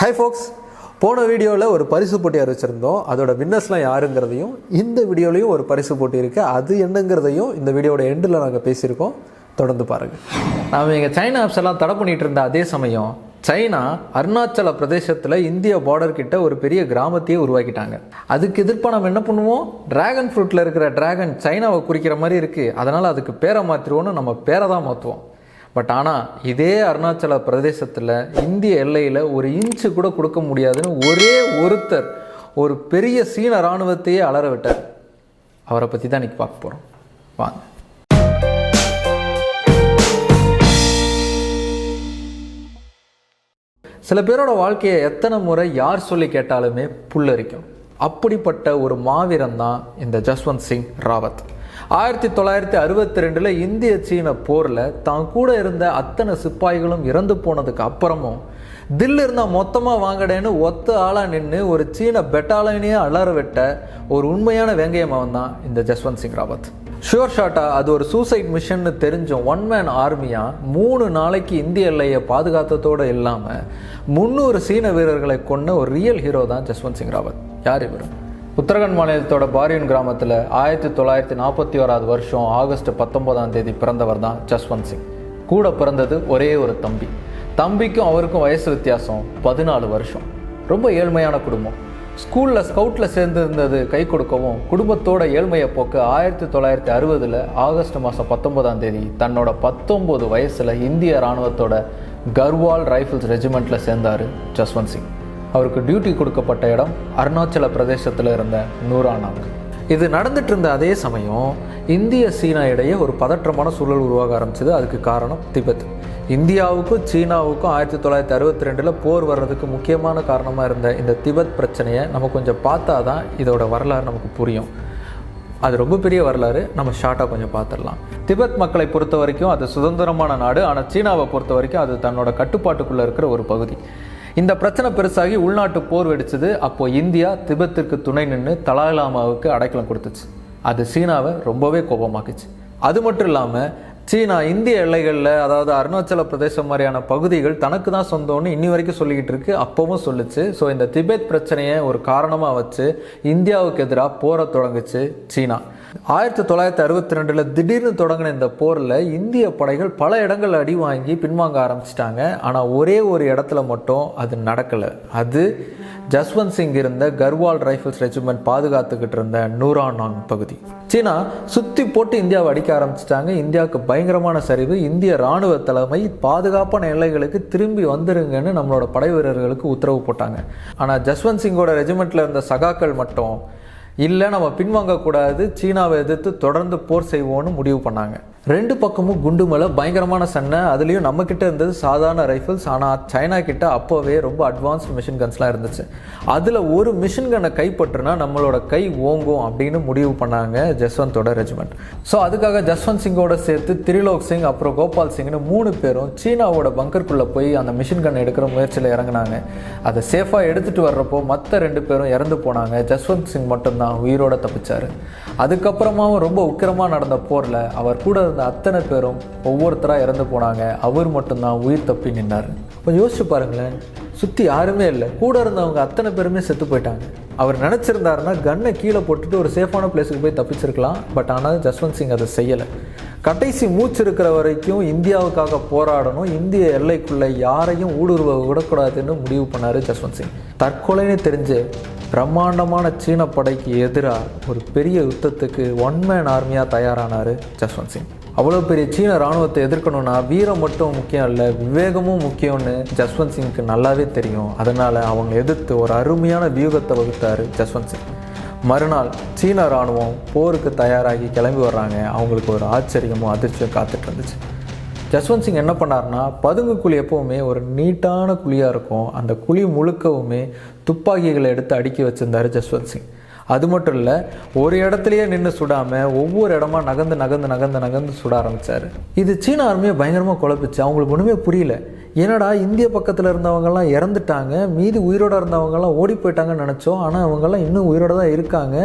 High ஃபோக்ஸ் போன வீடியோவில் ஒரு பரிசு போட்டி அறிவிச்சிருந்தோம். அதோட வின்னர்ஸ்லாம் யாருங்கிறதையும் இந்த வீடியோலையும் ஒரு பரிசு போட்டி இருக்குது அது என்னங்கிறதையும் இந்த வீடியோட எண்டில் நாங்கள் பேசியிருக்கோம். தொடர்ந்து பாருங்கள் நாம் எங்கள் சைனா ஆப்ஸ் எல்லாம் தடை பண்ணிகிட்டு இருந்த அதே சமயம் சைனா அருணாச்சல பிரதேசத்தில் இந்திய பார்டர் கிட்ட ஒரு பெரிய கிராமத்தையே உருவாக்கிட்டாங்க. அதுக்கு எதிர்ப்பாக நம்ம என்ன பண்ணுவோம்? டிராகன் ஃப்ரூட்டில் இருக்கிற டிராகன் சைனாவை குறிக்கிற மாதிரி இருக்குது அதனால் அதுக்கு பேரை மாற்றிடுவோன்னு நம்ம பேரை தான் மாற்றுவோம் பட் ஆனால் இதே அருணாச்சல பிரதேசத்தில் இந்திய எல்லையில் ஒரு இன்ச்சு கூட கொடுக்க முடியாதுன்னு ஒரே ஒருத்தர் ஒரு பெரிய சீன இராணுவத்தையே அலற விட்டார். அவரை பற்றி தான் இன்னைக்கு பார்க்க போகிறோம் வாங்க. சில பேரோட வாழ்க்கையை எத்தனை முறை யார் சொல்லி கேட்டாலுமே புல்லரிக்கும். அப்படிப்பட்ட ஒரு மாவீரன் தான் இந்த ஜஸ்வந்த் சிங் ராவத். ஆயிரத்தி தொள்ளாயிரத்தி அறுபத்தி ரெண்டில் இந்திய சீன போரில் தான் கூட இருந்த அத்தனை சிப்பாய்களும் இறந்து போனதுக்கு அப்புறமும் தில்லு இருந்தால் மொத்தமாக வாங்கடேன்னு ஒத்த ஆளாக நின்று ஒரு சீன பெட்டாலனையே அலற விட்ட ஒரு உண்மையான வேங்கையமாவன் தான் இந்த ஜஸ்வந்த் சிங் ராவத். ஷுவர் ஷாட்டா அது ஒரு சூசைட் மிஷன்னு தெரிஞ்சும் ஒன் மேன் ஆர்மியாக மூணு நாளைக்கு இந்திய எல்லையை பாதுகாத்ததோடு இல்லாமல் முந்நூறு சீன வீரர்களை கொண்ட ஒரு ரியல் ஹீரோ தான் ஜஸ்வந்த் சிங் ராவத். யார் இவர்? உத்தரகண்ட் மாநிலத்தோட பாரியன் கிராமத்தில் ஆயிரத்தி தொள்ளாயிரத்தி நாற்பத்தி ஓராது வருஷம் ஆகஸ்ட் பத்தொன்பதாம் தேதி பிறந்தவர் தான் ஜஸ்வந்த் சிங். கூட பிறந்தது ஒரே ஒரு தம்பி. தம்பிக்கும் அவருக்கும் வயசு வித்தியாசம் பதினாலு வருஷம். ரொம்ப ஏழ்மையான குடும்பம். ஸ்கூலில் ஸ்கவுட்டில் சேர்ந்திருந்தது கை கொடுக்கவும் குடும்பத்தோட ஏழ்மையை போக்க ஆயிரத்தி தொள்ளாயிரத்தி அறுபதில் ஆகஸ்ட் மாதம் பத்தொன்பதாம் தேதி தன்னோட பத்தொம்போது வயசில் இந்திய இராணுவத்தோட கர்வால் ரைஃபிள்ஸ் ரெஜிமெண்ட்டில் சேர்ந்தார் ஜஸ்வந்த் சிங். அவருக்கு டியூட்டி கொடுக்கப்பட்ட இடம் அருணாச்சல பிரதேசத்தில் இருந்த நூரானாங் இது நடந்துட்டு இருந்த அதே சமயம் இந்திய சீனா இடையே ஒரு பதற்றமான சூழல் உருவாக ஆரம்பிச்சது. அதுக்கு காரணம் திபெத். இந்தியாவுக்கும் சீனாவுக்கும் ஆயிரத்தி தொள்ளாயிரத்தி அறுபத்தி ரெண்டில் போர் வர்றதுக்கு முக்கியமான காரணமாக இருந்த இந்த திபெத் பிரச்சனையை நம்ம கொஞ்சம் பார்த்தா தான் இதோட வரலாறு நமக்கு புரியும். அது ரொம்ப பெரிய வரலாறு. நம்ம ஷார்ட்டாக கொஞ்சம் பார்த்துடலாம். திபெத் மக்களை பொறுத்த வரைக்கும் அது சுதந்திரமான நாடு. ஆனால் சீனாவை பொறுத்த வரைக்கும் அது தன்னோட கட்டுப்பாட்டுக்குள்ளே இருக்கிற ஒரு பகுதி. இந்த பிரச்சனை பெருசாகி உள்நாட்டு போர் வெடிச்சது. அப்போ இந்தியா திபெத்திற்கு துணை நின்று தலாலாமாவுக்கு அடைக்கலம் கொடுத்துச்சு. அது சீனாவை ரொம்பவே கோபமாக்குச்சு. அது மட்டும் இல்லாமல் சீனா இந்திய எல்லைகளில் அதாவது அருணாச்சல பிரதேசம் மாதிரியான பகுதிகள் தனக்கு தான் சொந்தம்னு இன்னி வரைக்கும் சொல்லிக்கிட்டு இருக்கு. அப்பவும் சொல்லுச்சு. ஸோ இந்த திபெத் பிரச்சனையை ஒரு காரணமாக வச்சு இந்தியாவுக்கு எதிராக போரை தொடங்குச்சு சீனா. ஆயிரத்தி தொள்ளாயிரத்தி அறுபத்தி ரெண்டில் திடீர்னு தொடங்கின இந்த போரில் இந்திய படைகள் பல இடங்கள் அடி வாங்கி பின்வாங்க ஆரம்பிச்சிட்டாங்க. ஆனால் ஒரே ஒரு இடத்துல மட்டும் அது நடக்கலை. அது ஜஸ்வந்த் சிங் இருந்த கர்வால் ரைஃபிள்ஸ் ரெஜிமெண்ட் பாதுகாத்துக்கிட்டு இருந்த நூரானாங் பகுதி. சீனா சுற்றி போட்டு இந்தியாவை அடிக்க ஆரம்பிச்சிட்டாங்க. இந்தியாவுக்கு பயங்கரமான சரிவு. இந்திய ராணுவ தலைமை பாதுகாப்பான எல்லைகளுக்கு திரும்பி வந்துருங்கன்னு நம்மளோட படை வீரர்களுக்கு உத்தரவு போட்டாங்க. ஆனால் ஜஸ்வந்த் சிங்கோட ரெஜிமெண்ட்டில் இருந்த சகாக்கள் மட்டும் இல்லை நம்ம பின்வாங்கக்கூடாது. சீனாவை எதிர்த்து தொடர்ந்து போர் செய்வோன்னு முடிவு பண்ணாங்க. ரெண்டு பக்கமும் குண்டு மேலே பயங்கரமான சண்டை. அதுலேயும் நம்மக்கிட்ட இருந்தது சாதாரண ரைஃபிள்ஸ் ஆனால் சைனா கிட்ட அப்போவே ரொம்ப அட்வான்ஸ்டு மிஷின் கன்ஸ்லாம் இருந்துச்சு. அதில் ஒரு மிஷின் கன்னை கைப்பற்றுனா நம்மளோட கை ஓங்கும் அப்படின்னு முடிவு பண்ணாங்க ஜஸ்வந்தோட ரெஜிமெண்ட் ஸோ அதுக்காக ஜஸ்வந்த் சிங்கோட சேர்த்து திரிலோக் சிங் அப்புறம் கோபால் சிங்னு மூணு பேரும் சீனாவோட பங்கருக்குள்ளே போய் அந்த மிஷின் கன் எடுக்கிற முயற்சியில் இறங்கினாங்க. அதை சேஃபாக எடுத்துகிட்டு வர்றப்போ மற்ற ரெண்டு பேரும் இறந்து போனாங்க. ஜஸ்வந்த் சிங் மட்டும்தான் உயிரோட தப்பிச்சார். அதுக்கப்புறமாவும் ரொம்ப உக்கிரமாக நடந்த போரில் அவர் கூட இருந்த அத்தனை பேரும் ஒவ்வொருத்தராக இறந்து போனாங்க. அவர் மட்டும்தான் உயிர் தப்பி நின்னார். கொஞ்சம் யோசிச்சு பாருங்களேன். சுற்றி யாருமே இல்லை. கூட இருந்தவங்க அத்தனை பேருமே செத்து போயிட்டாங்க. அவர் நினச்சிருந்தாருன்னா கன்னை கீழே போட்டுட்டு ஒரு சேஃபான பிளேஸுக்கு போய் தப்பிச்சிருக்கலாம். பட் ஆனால் ஜஸ்வந்த் சிங் அதை செய்யலை. கடைசி மூச்சு இருக்கிற வரைக்கும் இந்தியாவுக்காக போராடணும். இந்திய எல்லைக்குள்ளே யாரையும் ஊடுருவ விடக்கூடாதுன்னு முடிவு பண்ணார் ஜஸ்வந்த் சிங். தற்கொலைன்னு தெரிஞ்சு பிரம்மாண்டமான சீன படைக்கு எதிராக ஒரு பெரிய யுத்தத்துக்கு ஒன் மேன் ஆர்மியாக தயாரானார் ஜஸ்வந்த் சிங். அவ்வளோ பெரிய சீன ராணுவத்தை எதிர்க்கணும்னா வீரம் மட்டும் முக்கியம் இல்லை விவேகமும் முக்கியம்னு ஜஸ்வந்த் சிங்க்கு நல்லாவே தெரியும். அதனால் அவங்க எதிர்த்து ஒரு அருமையான வியூகத்தை வகுத்தார் ஜஸ்வந்த் சிங். மறுநாள் சீன ராணுவம் போருக்கு தயாராகி கிளம்பி வர்றாங்க. அவங்களுக்கு ஒரு ஆச்சரியமும் அதிர்ச்சியும் காத்துட்டு இருந்துச்சு. ஜஸ்வந்த் சிங் என்ன பண்ணார்னா பதுங்கு குழி எப்போவுமே ஒரு நீட்டான குழியாக இருக்கும். அந்த குழி முழுக்கவுமே துப்பாக்கிகளை எடுத்து அடுக்கி வச்சுருந்தார் ஜஸ்வந்த் சிங். அது மட்டும் இல்லை ஒரு இடத்துலையே நின்று சுடாமல் ஒவ்வொரு இடமா நகர்ந்து நகர்ந்து நகர்ந்து நகர்ந்து சுட ஆரம்பித்தார் இது சீன ஆர்மியை பயங்கரமாக குழப்பிச்சு. அவங்களுக்கு ஒன்றுமே புரியல. என்னடா இந்திய பக்கத்தில் இருந்தவங்கெல்லாம் இறந்துட்டாங்க மீதி உயிரோட இருந்தவங்கெல்லாம் ஓடி போயிட்டாங்கன்னு நினச்சோம். ஆனால் அவங்கெல்லாம் இன்னும் உயிரோட தான் இருக்காங்க.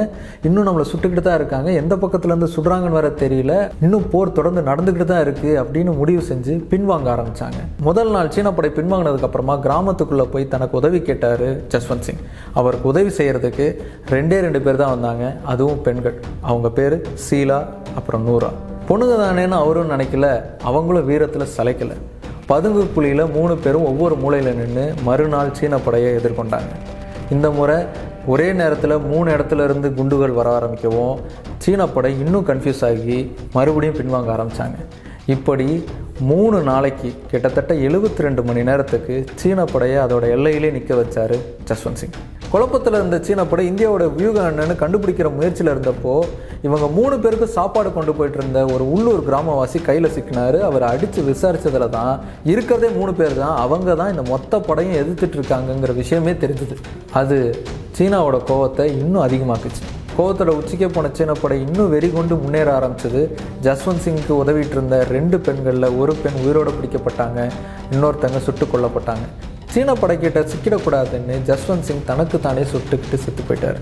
இன்னும் நம்மளை சுட்டுக்கிட்டு தான் இருக்காங்க. எந்த பக்கத்துலேருந்து சுடுறாங்கன்னு வேற தெரியல. இன்னும் போர் தொடர்ந்து நடந்துக்கிட்டு தான் இருக்குது அப்படின்னு முடிவு செஞ்சு பின்வாங்க ஆரம்பித்தாங்க முதல் நாள் சீன படை பின்வாங்கினதுக்கப்புறமா கிராமத்துக்குள்ளே போய் தனக்கு உதவி கேட்டார் ஜஸ்வந்த் சிங். அவருக்கு உதவி செய்கிறதுக்கு ரெண்டே ரெண்டு ரெண்டு பேர் தான் வந்தாங்க. அதுவும் பெண்கள். அவங்க பேர் சீலா அப்புறம் நூரா பொண்ணுங்க தானேன்னு அவரும் நினைக்கல. அவங்களும் வீரத்தில் சளைக்கலை. பதுங்கு புலியில் மூணு பேரும் ஒவ்வொரு மூலையில் நின்று மறுநாள் சீன படையை எதிர்கொண்டாங்க. இந்த முறை ஒரே நேரத்தில் மூணு இடத்துல இருந்து குண்டுகள் வர ஆரம்பிக்கவும் சீன படை இன்னும் கன்ஃபியூஸ் ஆகி மறுபடியும் பின்வாங்க ஆரம்பித்தாங்க இப்படி மூணு நாளைக்கு கிட்டத்தட்ட எழுபத்தி ரெண்டு மணி நேரத்துக்கு சீன படையை அதோட எல்லையிலே நிற்க வச்சார் ஜஸ்வந்த் சிங். குழப்பத்தில் இருந்த சீன படை இந்தியாவோட வியூகம் என்னன்னு கண்டுபிடிக்கிற முயற்சியில் இருந்தப்போ இவங்க மூணு பேருக்கு சாப்பாடு கொண்டு போயிட்டு இருந்த ஒரு உள்ளூர் கிராமவாசி கையில் சிக்கினார். அவர் அடித்து விசாரித்ததில் தான் இருக்கிறதே மூணு பேர் தான். அவங்க தான் இந்த மொத்த படையும் எதிர்த்துட்டு இருக்காங்கங்கிற விஷயமே தெரிஞ்சுது. அது சீனாவோட கோவத்தை இன்னும் அதிகமாக்குச்சு. கோவத்தோட உச்சிக்கே போன சீனப்படை இன்னும் வெறி கொண்டு முன்னேற ஆரம்பிச்சது. ஜஸ்வந்த் சிங்க்கு உதவிட்டு இருந்த ரெண்டு பெண்களில் ஒரு பெண் உயிரோடு பிடிக்கப்பட்டாங்க. இன்னொருத்தங்க சுட்டு கொல்லப்பட்டாங்க. சீன படைக்கிட்ட சிக்கிடக்கூடாதுன்னு ஜஸ்வந்த் சிங் தனக்கு தானே சுட்டுக்கிட்டு செத்து போயிட்டார்.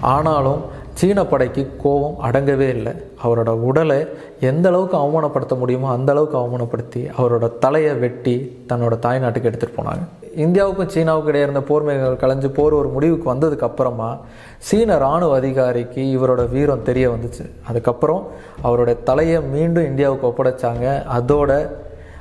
ஆனாலும் சீன படைக்கு கோபம் அடங்கவே இல்லை. அவரோட உடலை எந்த அளவுக்கு அவமானப்படுத்த முடியுமோ அந்த அளவுக்கு அவமானப்படுத்தி அவரோட தலையை வெட்டி தன்னோட தாய்நாட்டுக்கு எடுத்துகிட்டு போனாங்க. இந்தியாவுக்கும் சீனாவுக்கும் இடையே இருந்த போர்மைகள் கலைஞ்சு போர் ஒரு முடிவுக்கு வந்ததுக்கு அப்புறமா சீன இராணுவ அதிகாரிக்கு இவரோட வீரம் தெரிய வந்துச்சு. அதுக்கப்புறம் அவரோட தலையை மீண்டும் இந்தியாவுக்கு ஒப்படைச்சாங்க. அதோட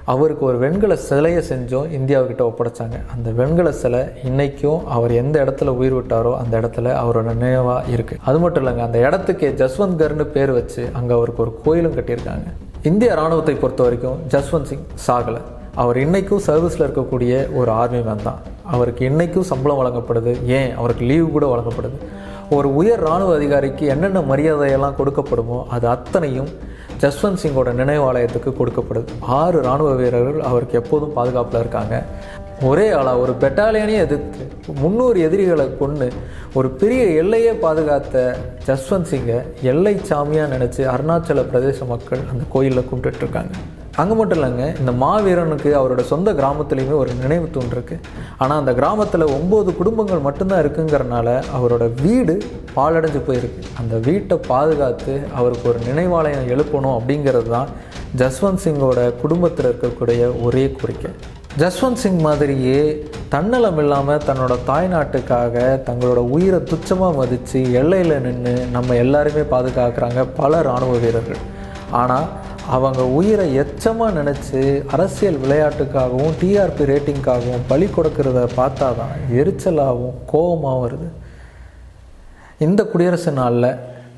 அவருக்கு ஒரு வெண்கல சிலையை செஞ்சோம் இந்தியாவுக்கிட்ட ஒப்படைச்சாங்க. அந்த வெண்கல சிலை இன்றைக்கும் அவர் எந்த இடத்துல உயிர் விட்டாரோ அந்த இடத்துல அவரோட நினைவாக இருக்குது அது மட்டும் இல்லைங்க அந்த இடத்துக்கே ஜஸ்வந்த்கர்னு பேர் வச்சு அங்கே அவருக்கு ஒரு கோயிலும் கட்டியிருக்காங்க. இந்திய இராணுவத்தை பொறுத்த வரைக்கும் ஜஸ்வந்த் சிங் சாகலை. அவர் இன்னைக்கும் சர்வீஸில் இருக்கக்கூடிய ஒரு ஆர்மி மேன் தான். அவருக்கு இன்னைக்கும் சம்பளம் வழங்கப்படுது. ஏன்? அவருக்கு லீவு கூட வழங்கப்படுது. ஒரு உயர் இராணுவ அதிகாரிக்கு என்னென்ன மரியாதையெல்லாம் கொடுக்கப்படுமோ அது அத்தனையும் ஜஸ்வந்த் சிங்கோட நினைவாலயத்துக்கு கொடுக்கப்படுது. ஆறு இராணுவ வீரர்கள் அவருக்கு எப்போதும் பாதுகாப்பில் இருக்காங்க. ஒரே ஆளாக ஒரு பெட்டாலியனே எதிர்த்து முந்நூறு எதிரிகளை கொண்டு ஒரு பெரிய எல்லையே பாதுகாத்த ஜஸ்வந்த் சிங்கை எல்லை சாமியாக நினச்சி அருணாச்சல பிரதேச மக்கள் அந்த கோயிலில் கும்பிட்டுட்ருக்காங்க அங்கே மட்டும் இல்லைங்க இந்த மாவீரனுக்கு அவரோட சொந்த கிராமத்துலேயுமே ஒரு நினைவு தூண் இருக்குது ஆனால் அந்த கிராமத்தில் ஒம்பது குடும்பங்கள் மட்டும்தான் இருக்குங்கிறனால அவரோட வீடு பாழடைஞ்சு போயிருக்கு. அந்த வீட்டை பாதுகாத்து அவருக்கு ஒரு நினைவாலயம் எழுப்பணும் அப்படிங்கிறது தான் ஜஸ்வந்த் சிங்கோட குடும்பத்தில் இருக்கக்கூடிய ஒரே கோரிக்கை. ஜஸ்வந்த் சிங் மாதிரியே தன்னலம் இல்லாமல் தன்னோட தாய்நாட்டுக்காக தங்களோட உயிரை துச்சமாக மதித்து எல்லையில் நின்று நம்ம எல்லாருமே பாதுகாக்கிறாங்க பல இராணுவ வீரர்கள். ஆனால் அவங்க உயிரை எச்சமாக நினச்சி அரசியல் விளையாட்டுக்காகவும் டிஆர்பி ரேட்டிங்காகவும் பலி கொடுக்கறத பார்த்தா தான் எரிச்சலாகவும் கோபமாகவும் வருது. இந்த குடியரசு நாளில்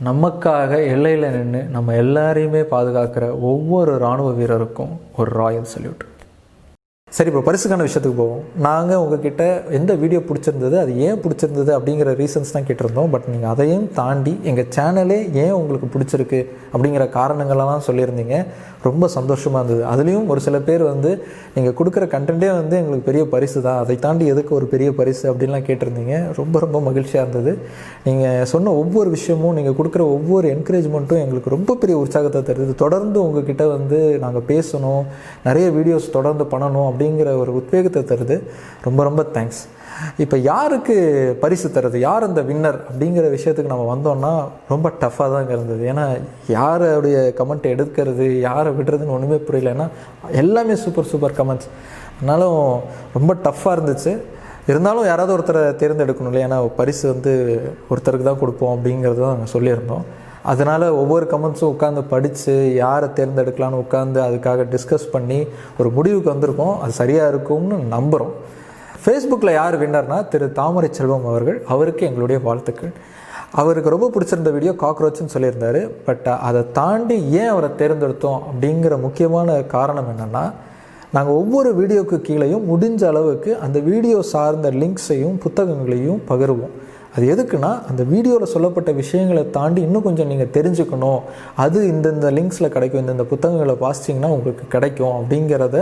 நமக்காக எல்லையில் நின்று நம்ம எல்லாரையுமே பாதுகாக்கிற ஒவ்வொரு இராணுவ வீரருக்கும் ஒரு ராயல் சல்யூட் சரி இப்போ பரிசுக்கான விஷயத்துக்கு போவோம். நாங்கள் உங்ககிட்ட எந்த வீடியோ பிடிச்சிருந்தது அது ஏன் பிடிச்சிருந்தது அப்படிங்கிற ரீசன்ஸ் தான் கேட்டிருந்தோம். பட் நீங்கள் அதையும் தாண்டி எங்கள் சேனலே ஏன் உங்களுக்கு பிடிச்சிருக்கு அப்படிங்கிற காரணங்களெல்லாம் சொல்லியிருந்தீங்க. ரொம்ப சந்தோஷமாக இருந்தது. அதுலேயும் ஒரு சில பேர் வந்து நீங்கள் கொடுக்குற கண்டென்ட்டே வந்து எங்களுக்கு பெரிய பரிசு தான். அதை தாண்டி எதுக்கு ஒரு பெரிய பரிசு அப்படின்லாம் கேட்டிருந்தீங்க. ரொம்ப ரொம்ப மகிழ்ச்சியாக இருந்தது. நீங்கள் சொன்ன ஒவ்வொரு விஷயமும் நீங்கள் கொடுக்குற ஒவ்வொரு என்கரேஜ்மெண்ட்டும் எங்களுக்கு ரொம்ப பெரிய உற்சாகத்தை தருது. தொடர்ந்து உங்ககிட்ட வந்து நாங்கள் பேசணும் நிறைய வீடியோஸ் தொடர்ந்து பண்ணணும் அப்படிங்கிற ஒரு உத்வேகத்தை தருது. ரொம்ப ரொம்ப தேங்க்ஸ் இப்போ யாருக்கு பரிசு தருது? யார் அந்த வின்னர் அப்படிங்கிற விஷயத்துக்கு நம்ம வந்தோம்னா ரொம்ப டஃப்பாக தான் இருந்தது. ஏன்னா யாருடைய கமெண்ட் எடுக்கிறது யாரை விடுறதுன்னு ஒன்றுமே புரியல. ஏன்னா எல்லாமே சூப்பர் சூப்பர் கமெண்ட்ஸ் அதனாலும் ரொம்ப டஃப்பாக இருந்துச்சு. இருந்தாலும் யாராவது ஒருத்தரை தேர்ந்தெடுக்கணும் இல்லையா? ஏன்னா பரிசு வந்து ஒருத்தருக்கு தான் கொடுப்போம் அப்படிங்கிறது தான் நாங்கள் சொல்லியிருந்தோம். அதனால் ஒவ்வொரு கமெண்ட்ஸும் உட்காந்து படித்து யாரை தேர்ந்தெடுக்கலான்னு உட்காந்து அதுக்காக டிஸ்கஸ் பண்ணி ஒரு முடிவுக்கு வந்திருக்கோம். அது சரியாக இருக்கும்னு நம்புகிறோம் ஃபேஸ்புக்கில் யார் வின்னர்னா திரு தாமரை செல்வம் அவர்கள். அவருக்கு எங்களுடைய வாழ்த்துக்கள். அவருக்கு ரொம்ப பிடிச்சிருந்த வீடியோ காக்ரோச்னு சொல்லியிருந்தாரு. பட் அதை தாண்டி ஏன் அவரை தேர்ந்தெடுத்தோம் அப்படிங்கிற முக்கியமான காரணம் என்னென்னா நாங்கள் ஒவ்வொரு வீடியோக்கு கீழேயும் முடிஞ்ச அளவுக்கு அந்த வீடியோ சார்ந்த லிங்க்ஸையும் புத்தகங்களையும் பகிர்வோம். அது எதுக்குன்னா அந்த வீடியோவில் சொல்லப்பட்ட விஷயங்களை தாண்டி இன்னும் கொஞ்சம் நீங்கள் தெரிஞ்சுக்கணும். அது இந்தந்த லிங்க்ஸில் கிடைக்கும் இந்தந்த புத்தகங்களை வாசிச்சிங்கன்னா உங்களுக்கு கிடைக்கும் அப்படிங்கிறத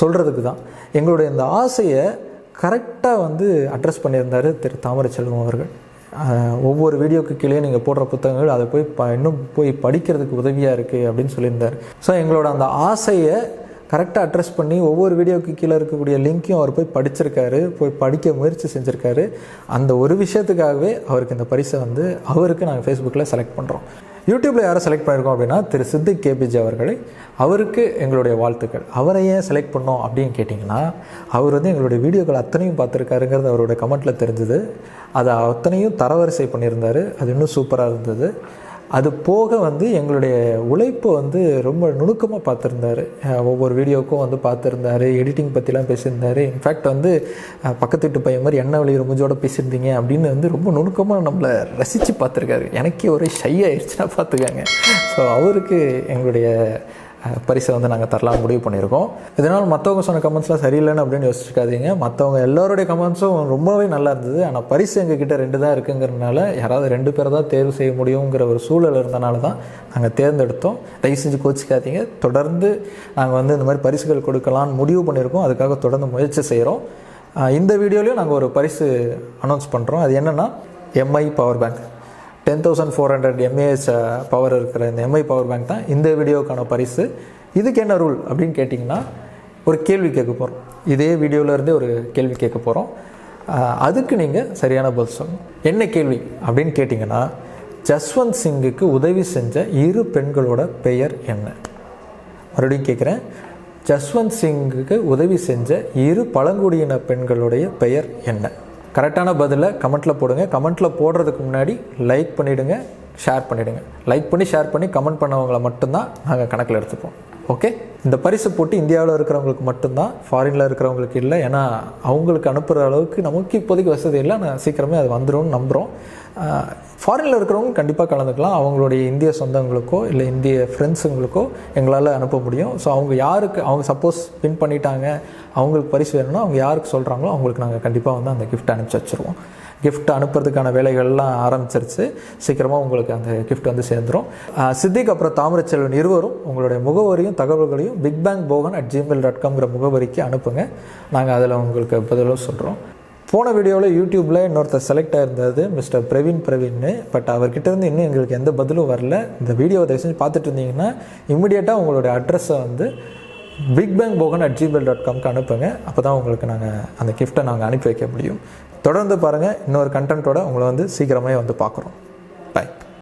சொல்கிறதுக்கு தான். எங்களுடைய இந்த ஆசையை கரெக்டாக வந்து அட்ரஸ் பண்ணியிருந்தார் திரு தாமரை செல்வம் அவர்கள் ஒவ்வொரு வீடியோக்கு கீழே நீங்கள் போடுற புத்தகங்கள் அதை போய் ப இன்னும் போய் படிக்கிறதுக்கு உதவியாக இருக்குது அப்படின்னு சொல்லியிருந்தார். ஸோ எங்களோட அந்த ஆசையை கரெக்டாக அட்ரஸ் பண்ணி ஒவ்வொரு வீடியோக்கு கீழே இருக்கக்கூடிய லிங்க்கையும் அவர் போய் படிச்சிருக்காரு போய் படிக்க முயற்சி செஞ்சுருக்காரு. அந்த ஒரு விஷயத்துக்காகவே அவருக்கு இந்த பரிசை வந்து அவருக்கு நாங்கள் ஃபேஸ்புக்கில் செலக்ட் பண்ணுறோம் யூடியூப்பில் யாரை செலக்ட் பண்ணியிருக்கோம் அப்படின்னா திரு சித்திக் கேபிஜி அவர்களை. அவருக்கு எங்களுடைய வாழ்த்துக்கள். அவரை ஏன் செலக்ட் பண்ணோம் அப்படின்னு கேட்டிங்கன்னா அவர் வந்து எங்களுடைய வீடியோக்கள் அத்தனையும் பார்த்துருக்காருங்கிறது அவரோட கமெண்ட்டில் தெரிஞ்சுது. அதை அத்தனையும் தரவரிசை பண்ணியிருந்தார். அது இன்னும் சூப்பராக இருந்தது. அது போக வந்து எங்களுடைய உழைப்பை வந்து ரொம்ப நுணுக்கமாக பார்த்துருந்தாரு. ஒவ்வொரு வீடியோவுக்கும் வந்து பார்த்துருந்தாரு எடிட்டிங் பற்றிலாம் பேசியிருந்தாரு. இன்ஃபேக்ட் வந்து பக்கத்து வீட்டு பையன் மாதிரி எண்ணெய் வெளியிற ரொம்பஜோட பேசியிருந்தீங்க அப்படின்னு வந்து ரொம்ப நுணுக்கமாக நம்மளை ரசித்து பார்த்துருக்காரு. எனக்கே ஒரே ஷை ஆயிடுச்சுன்னா பார்த்துக்காங்க. ஸோ அவருக்கு எங்களுடைய பரிசை வந்து நாங்கள் தரலாம் முடிவு பண்ணியிருக்கோம். இதனால் மற்றவங்க சொன்ன கமெண்ட்ஸ்லாம் சரியில்லைன்னு அப்படின்னு யோசிச்சுக்காதீங்க. மற்றவங்க எல்லாருடைய கமெண்ட்ஸும் ரொம்பவே நல்லா இருந்தது. ஆனால் பரிசு எங்ககிட்ட ரெண்டு தான் இருக்குங்கிறனால யாராவது ரெண்டு பேர் தான் தேர்வு செய்ய முடியுங்கிற ஒரு சூழல் இருந்தனால தான் நாங்கள் தேர்ந்தெடுத்தோம். தயவு செஞ்சு கோச்சிக்காதீங்க. தொடர்ந்து நாங்கள் வந்து இந்த மாதிரி பரிசுகள் கொடுக்கலாம்னு முடிவு பண்ணியிருக்கோம். அதுக்காக தொடர்ந்து முயற்சி செய்கிறோம். இந்த வீடியோலையும் நாங்கள் ஒரு பரிசு அனௌன்ஸ் பண்ணுறோம் அது என்னென்னா M I power bank ten thousand four hundred M A H power இருக்கிற இந்த எம்ஐ பவர் பேங்க் தான் இந்த வீடியோக்கான பரிசு. இதுக்கு என்ன ரூல் அப்படின்னு கேட்டிங்கன்னா ஒரு கேள்வி கேட்க போகிறோம் இதே வீடியோவிலேருந்தே ஒரு கேள்வி கேட்க போகிறோம் அதுக்கு நீங்கள் சரியான பதில் சொல்லணும். என்ன கேள்வி அப்படின்னு கேட்டிங்கன்னா ஜஸ்வந்த் சிங்குக்கு உதவி செஞ்ச இரு பெண்களோட பெயர் என்ன? மறுபடியும் கேட்குறேன் ஜஸ்வந்த் சிங்குக்கு உதவி செஞ்ச இரு பழங்குடியின பெண்களுடைய பெயர் என்ன? கரெக்டான பதிலை கமெண்ட்டில் போடுங்க. கமெண்ட்டில் போடுறதுக்கு முன்னாடி லைக் பண்ணிவிடுங்க ஷேர் பண்ணிவிடுங்க லைக் பண்ணி ஷேர் பண்ணி கமெண்ட் பண்ணவங்களை மட்டும்தான் நாங்கள் கணக்கில் எடுத்துப்போம். ஓகே இந்த பரிசு போட்டு இந்தியாவில் இருக்கிறவங்களுக்கு மட்டும்தான் ஃபாரினில் இருக்கிறவங்களுக்கு இல்லை. ஏன்னா அவங்களுக்கு அனுப்புகிற அளவுக்கு நமக்கு இப்போதைக்கு வசதி இல்லை. நான் சீக்கிரமே அது வந்துடும் நம்புகிறோம் ஃபாரினில் இருக்கிறவங்க கண்டிப்பாக கலந்துக்கலாம். அவங்களுடைய இந்திய சொந்தங்களுக்கோ இல்லை இந்திய ஃப்ரெண்ட்ஸுங்களுக்கோ எங்களால் அனுப்ப முடியும். ஸோ அவங்க யாருக்கு அவங்க சப்போஸ் பின் பண்ணிட்டாங்க அவங்களுக்கு பரிசு வேணும்னா அவங்க யாருக்கு சொல்கிறாங்களோ அவங்களுக்கு நாங்கள் கண்டிப்பாக வந்து அந்த கிஃப்ட் அனுப்பிச்சி வச்சுருவோம். கிஃப்ட் அனுப்புறதுக்கான வேலைகள்லாம் ஆரம்பிச்சிருச்சு. சீக்கிரமாக உங்களுக்கு அந்த கிஃப்ட் வந்து சேர்ந்துரும். சித்திக் அப்புறம் தாமிரச்செல்வன் இருவரும் உங்களுடைய முகவரியும் தகவல்களையும் big bang Bogan at gmail dot காம்ங்கிற முகவரிக்கு அனுப்புங்க. நாங்கள் அதில் உங்களுக்கு பதிலும் சொல்கிறோம் போன வீடியோவில் யூடியூப்பில் இன்னொருத்தர் செலக்ட் ஆயிருந்தது மிஸ்டர் பிரவீன் பிரவீன்னு. பட் அவர்கிட்ட இருந்து இன்னும் எங்களுக்கு எந்த பதிலும் வரல. இந்த வீடியோவை தயவு செஞ்சு பார்த்துட்டு இருந்தீங்கன்னா இம்மிடியேட்டாக உங்களுடைய அட்ரஸை வந்து big bang Bogan at gmail dot காம்க்கு அனுப்புங்க. அப்போ தான் உங்களுக்கு நாங்கள் அந்த கிஃப்ட்டை நாங்கள் அனுப்பி வைக்க முடியும். தொடர்ந்து பாருங்கள் இன்னொரு கண்டென்ட்டோட உங்களை வந்து சீக்கிரமே வந்து பார்க்குறோம். பை